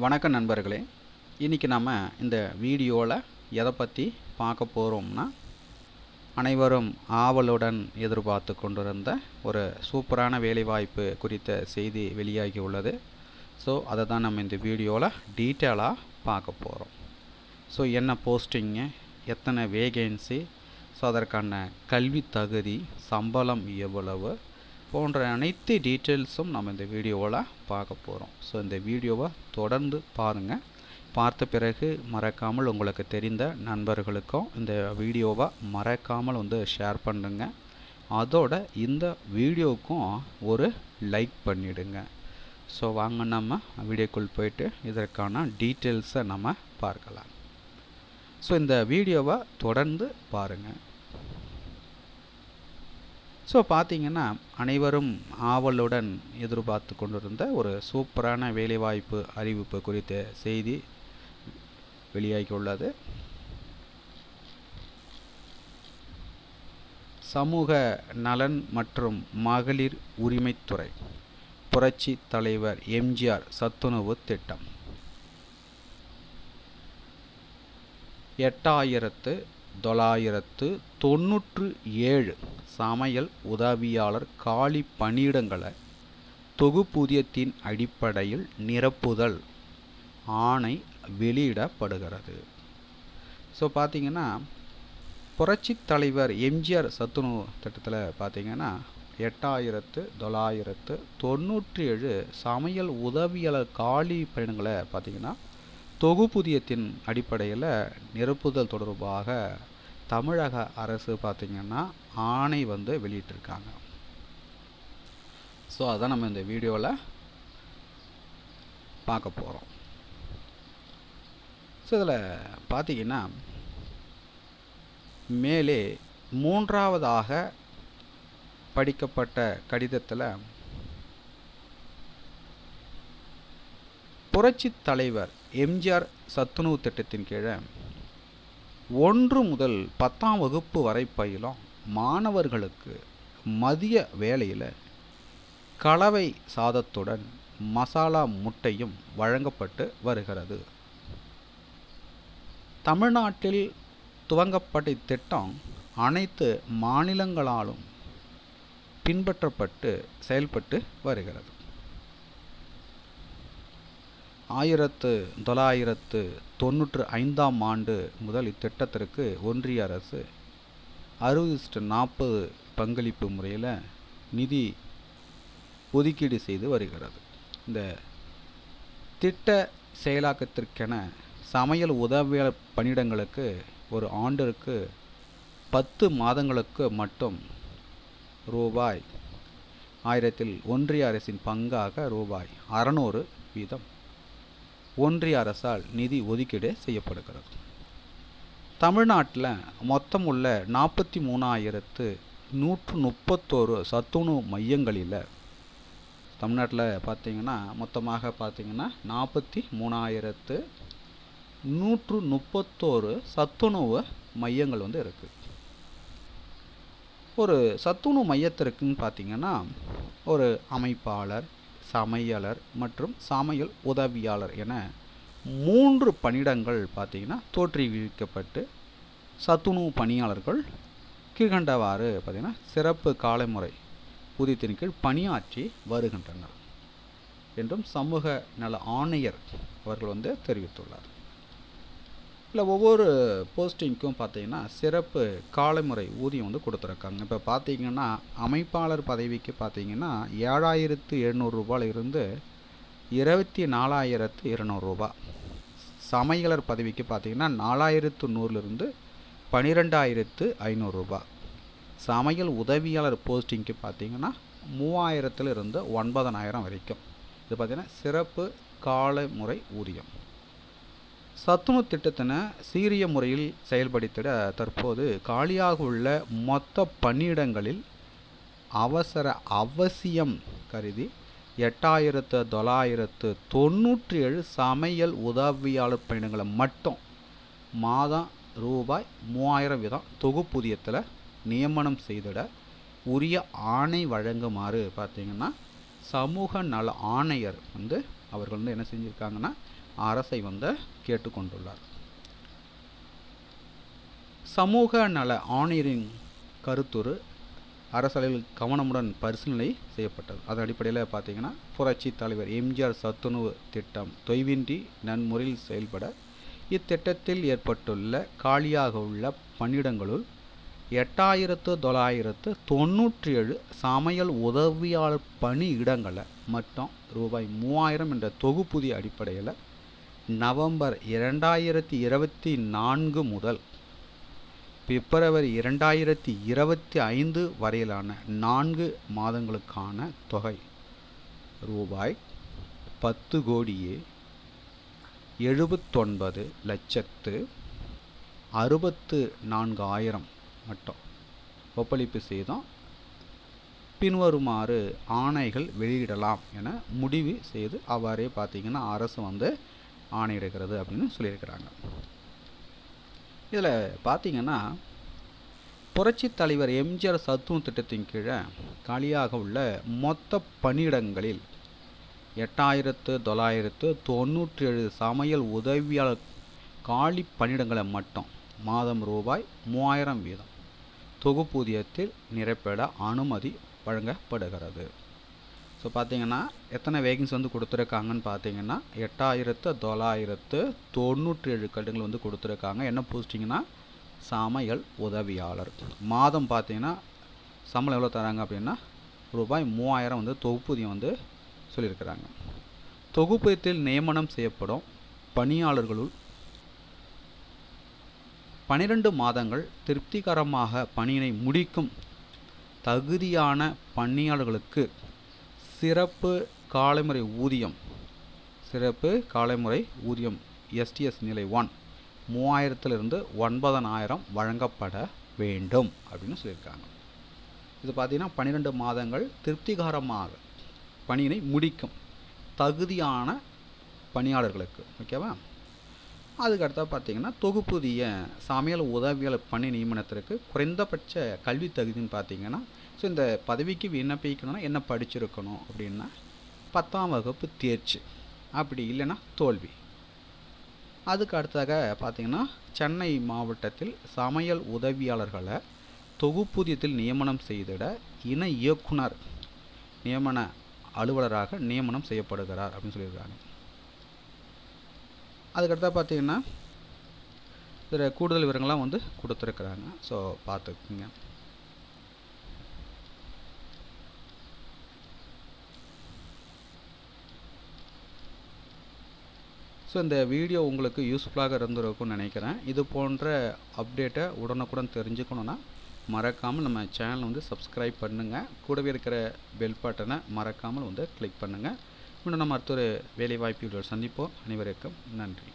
வணக்கம் நண்பர்களே இன்றைக்கி நம்ம இந்த வீடியோவில் எதை பற்றி பார்க்க போகிறோம்னா அனைவரும் ஆவலுடன் எதிர்பார்த்து கொண்டிருந்த ஒரு சூப்பரான வேலைவாய்ப்பு குறித்த செய்தி வெளியாகி உள்ளது. ஸோ அதை தான் நம்ம இந்த வீடியோவில் டீட்டெயிலாக பார்க்க போகிறோம் ஸோ என்ன போஸ்டிங்கு எத்தனை வேகன்சி ஸோ அதற்கான கல்வி தகுதி சம்பளம் எவ்வளவு போன்ற அனைத்து டீட்டெயில்ஸும் நம்ம இந்த வீடியோவில் பார்க்க போகிறோம் ஸோ இந்த வீடியோவை தொடர்ந்து பாருங்கள் பார்த்த பிறகு மறக்காமல் உங்களுக்கு தெரிந்த நண்பர்களுக்கும் இந்த வீடியோவை மறக்காமல் வந்து ஷேர் பண்ணுங்க. அதோட இந்த வீடியோவுக்கும் ஒரு லைக் பண்ணிவிடுங்க ஸோ வாங்க நம்ம வீடியோக்குள் போயிட்டு இதற்கான டீட்டெயில்ஸை நம்ம பார்க்கலாம். ஸோ இந்த வீடியோவை தொடர்ந்து பாருங்கள் ஸோ பார்த்தீங்கன்னா அனைவரும் ஆவலுடன் எதிர்பார்த்து கொண்டிருந்த ஒரு சூப்பரான வேலைவாய்ப்பு அறிவிப்பு குறித்த செய்தி வெளியாகியுள்ளது. சமூக நலன் மற்றும் மகளிர் உரிமைத்துறை புரட்சி தலைவர் எம்ஜிஆர் சத்துணவு திட்டம். எட்டாயிரத்து தொள்ளாயிரத்து தொண்ணூற்று ஏழு சமையல் உதவியாளர் காலி பணியிடங்களை தொகுப்பூதியத்தின் அடிப்படையில் நிரப்புதல் ஆணை வெளியிடப்படுகிறது. ஸோ பார்த்தீங்கன்னா புரட்சி தலைவர் எம்ஜிஆர் சத்துணவு திட்டத்தில் பார்த்தீங்கன்னா எட்டாயிரத்து தொள்ளாயிரத்து தொண்ணூற்றி ஏழு சமையல் உதவியாளர் காலி பயணங்களை பார்த்தீங்கன்னா தொகுப்புதியத்தின் அடிப்படையில் நிரப்புதல் தொடர்பாக தமிழக அரசு பார்த்திங்கன்னா ஆணை வந்து வெளியிட்டிருக்காங்க. ஸோ அதான் நம்ம இந்த வீடியோவில் பார்க்க போகிறோம் ஸோ இதில் பார்த்தீங்கன்னா மேலே மூன்றாவதாக படிக்கப்பட்ட கடிதத்தில் புரட்சி தலைவர் எம்ஜிஆர் சத்துணவு திட்டத்தின் கீழே ஒன்று முதல் பத்தாம் வகுப்பு வரை பயிலும் மாணவர்களுக்கு மதிய வேளையில் கலவை சாதத்துடன் மசாலா முட்டையும் வழங்கப்பட்டு வருகிறது. தமிழ்நாட்டில் துவங்கப்பட்ட இத்திட்டம் அனைத்து மாநிலங்களாலும் பின்பற்றப்பட்டு செயல்பட்டு வருகிறது. ஆயிரத்து தொள்ளாயிரத்து தொண்ணூற்று ஐந்தாம் ஆண்டு முதல் இத்திட்டத்திற்கு ஒன்றிய அரசு அறுபது நாற்பது பங்களிப்பு முறையில் நிதி ஒதுக்கீடு செய்து வருகிறது. இந்த திட்ட செயலாக்கத்திற்கென சமையல் உதவியாளர் பணியிடங்களுக்கு ஒரு ஆண்டிற்கு பத்து மாதங்களுக்கு மட்டும் ரூபாய் ஆயிரத்தில் ஒன்றிய அரசின் பங்காக ரூபாய் அறநூறு வீதம் ஒன்றிய அரசால் நிதி ஒதுக்கீடு செய்யப்படுகிறது. தமிழ்நாட்டில் மொத்தம் உள்ள நாற்பத்தி மூணாயிரத்து நூற்று முப்பத்தோரு சத்துணவு மையங்களில் தமிழ்நாட்டில் பார்த்திங்கன்னா மொத்தமாக பார்த்திங்கன்னா நாற்பத்தி மூணாயிரத்து நூற்று முப்பத்தோரு சத்துணவு மையங்கள் வந்து இருக்குது ஒரு சத்துணவு மையத்திற்குன்னு பார்த்தீங்கன்னா ஒரு அமைப்பாளர் சமையலர் மற்றும் சமையல் உதவியாளர் என மூன்று பணியிடங்கள் பார்த்திங்கன்னா தோற்றுவிக்கப்பட்டு சத்துணவு பணியாளர்கள் கீழ்கண்டவாறு பார்த்திங்கன்னா சிறப்பு காலைமுறை ஊதியத்தின் கீழ் பணியாற்றி வருகின்றனர் என்றும் சமூக நல ஆணையர் அவர்கள் வந்து தெரிவித்துள்ளார். இல்லை ஒவ்வொரு போஸ்டிங்க்கும் பார்த்தீங்கன்னா சிறப்பு காலமுறை ஊதியம் வந்து கொடுத்துருக்காங்க. இப்போ பார்த்தீங்கன்னா அமைப்பாளர் பதவிக்கு பார்த்தீங்கன்னா ஏழாயிரத்து எழுநூறுரூபாயிலிருந்து இருபத்தி நாலாயிரத்து இருநூறுபா சமையலர் பதவிக்கு பார்த்தீங்கன்னா நாலாயிரத்து நூறுலேருந்து பன்னிரெண்டாயிரத்து ஐநூறுரூபா சமையல் உதவியாளர் போஸ்டிங்க்கு பார்த்தீங்கன்னா மூவாயிரத்துலேருந்து ஒன்பதனாயிரம் வரைக்கும். இது பார்த்திங்கன்னா சிறப்பு காலமுறை ஊதியம். சத்துணவு திட்டத்தினை சீரிய முறையில் செயல்படுத்திட தற்போது காலியாக உள்ள மொத்த பணியிடங்களில் அவசர அவசியம் கருதி எட்டாயிரத்து தொள்ளாயிரத்து தொண்ணூற்றி ஏழு சமையல் உதவியாளர் பணியிடங்களை மட்டும் மாதம் ரூபாய் மூவாயிரம் வீதம் தொகுப்பூதியத்தில் நியமனம் செய்திட உரிய ஆணை வழங்குமாறு பார்த்திங்கன்னா சமூக நல ஆணையர் வந்து அவர்கள் வந்து என்ன செஞ்சுருக்காங்கன்னா அரசை வந்து கேட்டுக்கொண்டுள்ளார். சமூக நல ஆணையரின் கருத்துரு அரசலையில் கவனமுடன் பரிசீலனை செய்யப்பட்டது. அதன் அடிப்படையில் பார்த்தீங்கன்னா புரட்சி தலைவர் எம்ஜிஆர் சத்துணவு திட்டம் தொய்வின்றி நன்முறையில் செயல்பட இத்திட்டத்தில் ஏற்பட்டுள்ள காலியாக உள்ள பணியிடங்களுள் எட்டாயிரத்து தொள்ளாயிரத்து தொண்ணூற்றி ஏழு சமையல் உதவியாளர் பணியிடங்களை மட்டும் ரூபாய் மூவாயிரம் என்ற தொகுப்புதிய அடிப்படையில் நவம்பர் இரண்டாயிரத்தி இருபத்தி நான்கு முதல் பிப்ரவரி இரண்டாயிரத்தி இருபத்தி ஐந்து வரையிலான நான்கு மாதங்களுக்கான தொகை. ரூபாய் பத்து கோடியே எழுபத்தொன்பது லட்சத்து அறுபத்து நான்கு ஆயிரம் மட்டும். ஒப்பளிப்பு செய்தோம். பின்வருமாறு ஆணைகள் வெளியிடலாம் என முடிவு செய்து அவ்வாறே பார்த்தீங்கன்னா அரசு வந்து ஆணையிடுகிறது அப்படின்னு சொல்லியிருக்கிறாங்க. இதில் பார்த்தீங்கன்னா புரட்சி தலைவர் எம்ஜிஆர் சத்துவ திட்டத்தின் கீழே காலியாக உள்ள மொத்த பணியிடங்களில் எட்டாயிரத்து தொள்ளாயிரத்து தொண்ணூற்றி ஏழு சமையல் உதவியாளர் காலி பணியிடங்களை மட்டும் மாதம் ரூபாய் மூவாயிரம் வீதம் தொகுப்பூதியத்தில் நிரப்பிட அனுமதி வழங்கப்படுகிறது. ஸோ பார்த்தீங்கன்னா எத்தனை வேகன்ஸ் வந்து கொடுத்துருக்காங்கன்னு பார்த்தீங்கன்னா எட்டாயிரத்து தொள்ளாயிரத்து தொண்ணூற்றி ஏழு கட்டுங்கள் வந்து கொடுத்துருக்காங்க. என்ன போஸ்டிங்கன்னா சமையல் உதவியாளர். மாதம் பார்த்தீங்கன்னா சம்பளம் எவ்வளோ தராங்க அப்படின்னா ரூபாய் மூவாயிரம் வந்து தொகுப்பூதியம் வந்து சொல்லியிருக்கிறாங்க. தொகுப்பூதியத்தில் நியமனம் செய்யப்படும் பணியாளர்களுள் பனிரெண்டு மாதங்கள் திருப்திகரமாக பணியினை முடிக்கும் தகுதியான பணியாளர்களுக்கு சிறப்பு காலைமுறை ஊதியம். சிறப்பு காலைமுறை ஊதியம் எஸ்டிஎஸ் நிலை ஒன் மூவாயிரத்திலிருந்து ஒன்பதனாயிரம் வழங்கப்பட வேண்டும் அப்படின்னு சொல்லியிருக்காங்க. இது பார்த்திங்கன்னா பன்னிரெண்டு மாதங்கள் திருப்திகரமாக பணியினை முடிக்கும் தகுதியான பணியாளர்களுக்கு ஓகேவா அதுக்கடுத்தா பார்த்தீங்கன்னா தொகுப்புதிய சமையல் உதவியாளர் பணி நியமனத்திற்கு குறைந்தபட்ச கல்வி தகுதின்னு பார்த்தீங்கன்னா ஸோ இந்த பதவிக்கு விண்ணப்பிக்கணும்னா என்ன படிச்சிருக்கணும் அப்படின்னா பத்தாம் வகுப்பு தேர்ச்சி. அப்படி இல்லைன்னா தோல்வி. அதுக்கு அடுத்தாக பார்த்தீங்கன்னா சென்னை மாவட்டத்தில் சமையல் உதவியாளர்களை தொகுப்பூதியத்தில் நியமனம் செய்திட இணை இயக்குனர் நியமன அலுவலராக நியமனம் செய்யப்படுகிறார் அப்படின்னு சொல்லியிருக்காங்க. அதுக்கடுத்தா பார்த்தீங்கன்னா இதில் கூடுதல் விவரங்கள்லாம் வந்து கொடுத்துருக்குறாங்க. ஸோ பார்த்துக்குங்க. ஸோ இந்த வீடியோ உங்களுக்கு யூஸ்ஃபுல்லாக இருந்திருக்கும்னு நினைக்கிறேன். இது போன்ற அப்டேட்டை உடனுக்குடன் தெரிஞ்சுக்கணுன்னா மறக்காமல் நம்ம சேனலை வந்து சப்ஸ்கிரைப் பண்ணுங்கள் கூடவே இருக்கிற பெல் பட்டனை மறக்காமல் வந்து கிளிக் பண்ணுங்கள் இன்னும் நம்ம அடுத்த ஒரு வேலைவாய்ப்பு சந்திப்போம். அனைவருக்கும் நன்றி.